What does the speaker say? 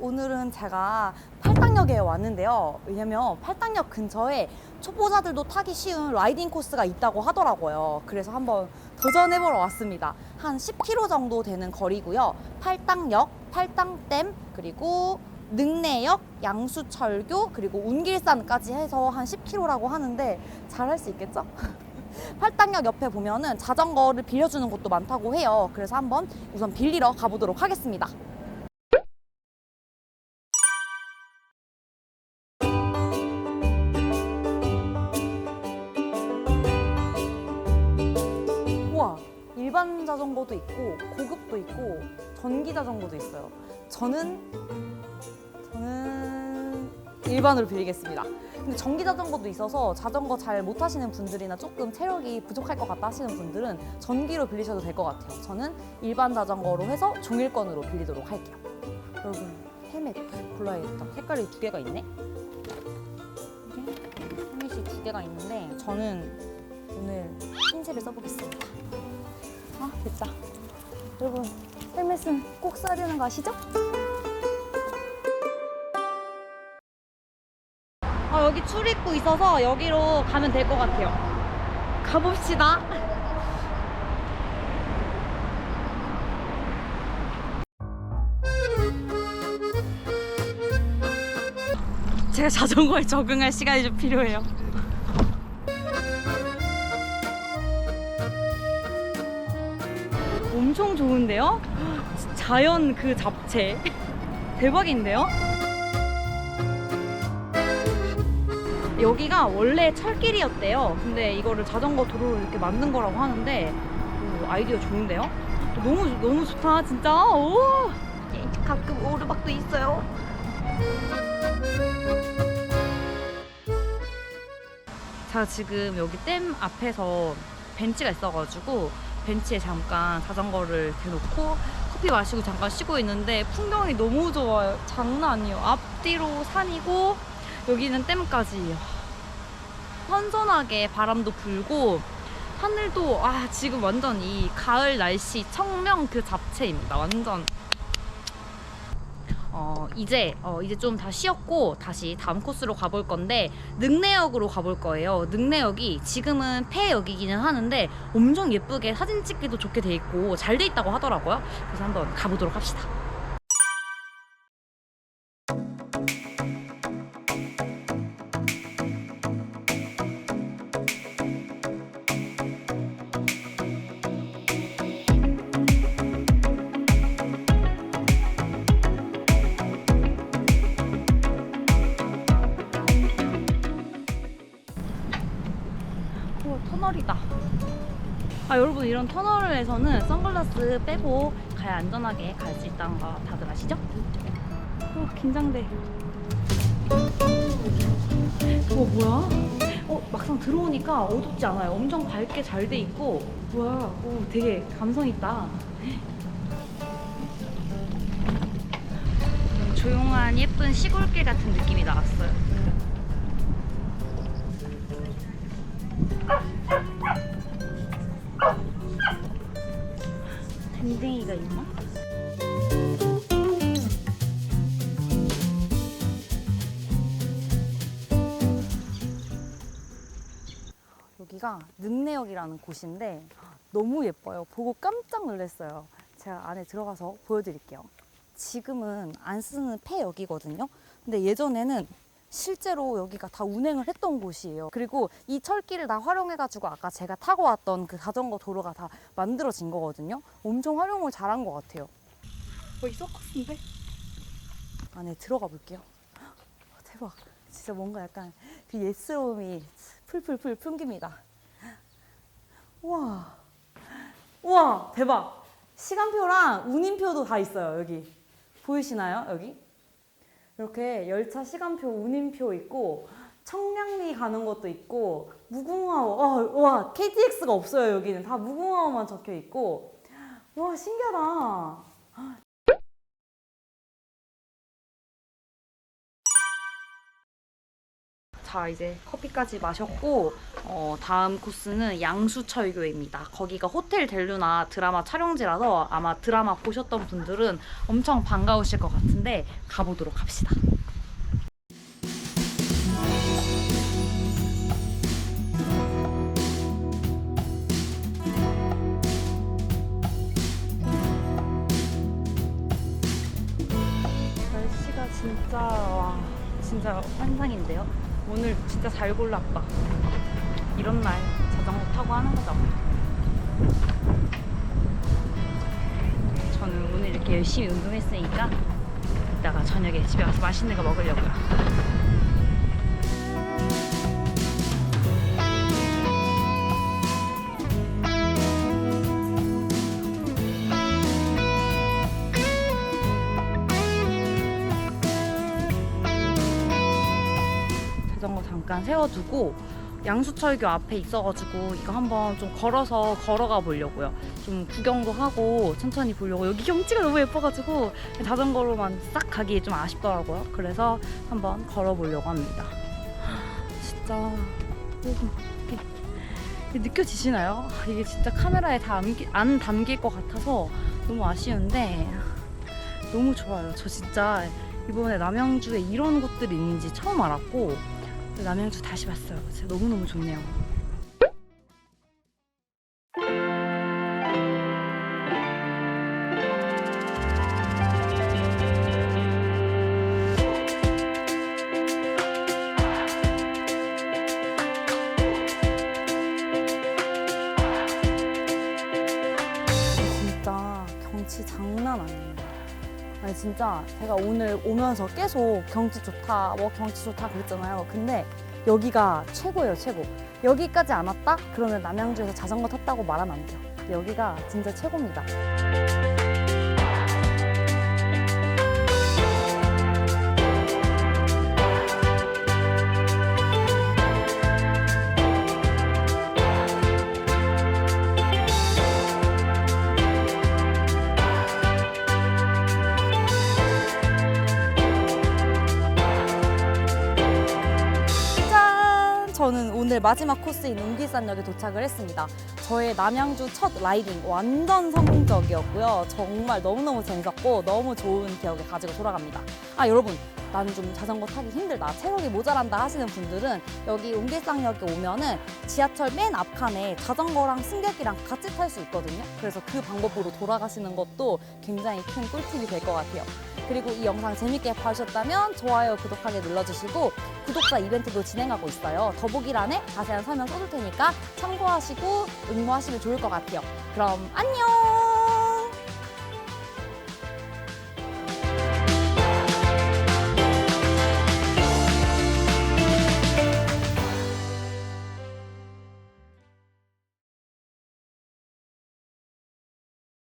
오늘은 제가 팔당역에 왔는데요. 왜냐면 팔당역 근처에 초보자들도 타기 쉬운 라이딩 코스가 있다고 하더라고요. 그래서 한번 도전해보러 왔습니다. 한 10km 정도 되는 거리고요. 팔당역, 팔당댐, 그리고 능내역, 양수철교, 그리고 운길산까지 해서 한 10km라고 하는데 잘 할 수 있겠죠? 팔당역 옆에 보면은 자전거를 빌려주는 곳도 많다고 해요. 그래서 한번 우선 빌리러 가보도록 하겠습니다. 일반 자전거도 있고 고급도 있고 전기 자전거도 있어요. 저는 저는 일반으로 빌리겠습니다. 근데 전기 자전거도 있어서 자전거 잘못 타시는 분들이나 조금 체력이 부족할 것 같다 하시는 분들은 전기로 빌리셔도 될 것 같아요. 저는 일반 자전거로 해서 종일권으로 빌리도록 할게요. 여러분 헬멧 골라야겠다. 색깔이 두 개가 있네. 헬멧이 두 개가 있는데 저는 오늘 흰색을 써보겠습니다. 아 됐다. 여러분 헬멧은 꼭 써야 되는 거 아시죠? 아, 여기 출입구 있어서 여기로 가면 될 것 같아요. 가봅시다. 제가 자전거에 적응할 시간이 좀 필요해요. 엄청 좋은데요? 자연 그 잡채. 대박인데요? 여기가 원래 철길이었대요. 근데 이거를 자전거 도로로 이렇게 만든 거라고 하는데 오, 아이디어 좋은데요? 너무 너무 좋다 진짜. 오! 예, 가끔 오르막도 있어요. 자 지금 여기 댐 앞에서 벤치가 있어가지고 벤치에 잠깐 자전거를 대놓고 커피 마시고 잠깐 쉬고 있는데 풍경이 너무 좋아요. 장난 아니에요. 앞뒤로 산이고 여기는 댐까지 선선하게 바람도 불고 하늘도 아 지금 완전 이 가을 날씨 청명 그 자체입니다 완전 어 이제 어 이제 좀 다 쉬었고 다시 다음 코스로 가볼 건데 능내역으로 가볼 거예요. 능내역이 지금은 폐역이기는 하는데 엄청 예쁘게 사진 찍기도 좋게 돼 있고 잘 돼 있다고 하더라고요. 그래서 한번 가보도록 합시다 여러분, 이런 터널에서는 선글라스 빼고 가야 안전하게 갈 수 있다는 거 다들 아시죠? 오, 긴장돼. 어, 뭐야? 어, 막상 들어오니까 어둡지 않아요. 엄청 밝게 잘 돼 있고, 뭐야, 오, 되게 감성 있다. 조용한 예쁜 시골길 같은 느낌이 나왔어요. 댕댕이가 있나? 여기가 능내역이라는 곳인데 너무 예뻐요. 보고 깜짝 놀랐어요. 제가 안에 들어가서 보여드릴게요. 지금은 안 쓰는 폐역이거든요. 근데 예전에는 실제로 여기가 다 운행을 했던 곳이에요. 그리고 이 철길을 다 활용해가지고 아까 제가 타고 왔던 그 자전거 도로가 다 만들어진 거거든요. 엄청 활용을 잘한 것 같아요. 거의 서커스인데? 안에 들어가 볼게요. 어, 대박. 진짜 뭔가 약간 그 예스러움이 풀풀풀 풍깁니다. 우와. 우와, 대박. 시간표랑 운임표도 다 있어요, 여기. 보이시나요, 여기? 이렇게 열차 시간표, 운임표 있고 청량리 가는 것도 있고 무궁화호, 어, 와 KTX가 없어요 여기는 다 무궁화호만 적혀 있고 와 신기하다. 자 이제 커피까지 마셨고 어, 다음 코스는 양수철교입니다. 거기가 호텔 델루나 드라마 촬영지라서 아마 드라마 보셨던 분들은 엄청 반가우실 것 같은데 가보도록 합시다. 날씨가 진짜 와 진짜 환상인데요. 오늘 진짜 잘 골랐다. 이런 날 자전거 타고 하는 거죠. 저는 오늘 이렇게 열심히 운동했으니까 이따가 저녁에 집에 가서 맛있는 거 먹으려고요. 자전거 잠깐 세워두고 양수철교 앞에 있어가지고 이거 한번 좀 걸어서 걸어가 보려고요. 좀 구경도 하고 천천히 보려고 여기 경치가 너무 예뻐가지고 자전거로만 싹 가기 좀 아쉽더라고요. 그래서 한번 걸어보려고 합니다. 진짜 이게, 느껴지시나요? 아, 이게 진짜 카메라에 다 담기, 안 담길 것 같아서 너무 아쉬운데 너무 좋아요. 저 진짜 이번에 남양주에 이런 곳들이 있는지 처음 알았고 남양주 다시 봤어요. 진짜 너무너무 좋네요. 아니 진짜 제가 오늘 오면서 계속 경치 좋다, 뭐 경치 좋다 그랬잖아요. 근데 여기가 최고예요, 최고. 여기까지 안 왔다? 그러면 남양주에서 자전거 탔다고 말하면 안 돼요. 여기가 진짜 최고입니다. 마지막 코스인 웅기산역에 도착을 했습니다. 저의 남양주 첫 라이딩 완전 성공적이었고요. 정말 너무너무 재밌었고 너무 좋은 기억을 가지고 돌아갑니다. 아 여러분 나는 좀 자전거 타기 힘들다 체력이 모자란다 하시는 분들은 여기 웅길상역에 오면은 지하철 맨 앞칸에 자전거랑 승객이랑 같이 탈 수 있거든요 그래서 그 방법으로 돌아가시는 것도 굉장히 큰 꿀팁이 될 것 같아요 그리고 이 영상 재밌게 봐주셨다면 좋아요 구독하기 눌러주시고 구독자 이벤트도 진행하고 있어요. 더보기란에 자세한 설명 써둘 테니까 참고하시고 응모하시면 좋을 것 같아요. 그럼 안녕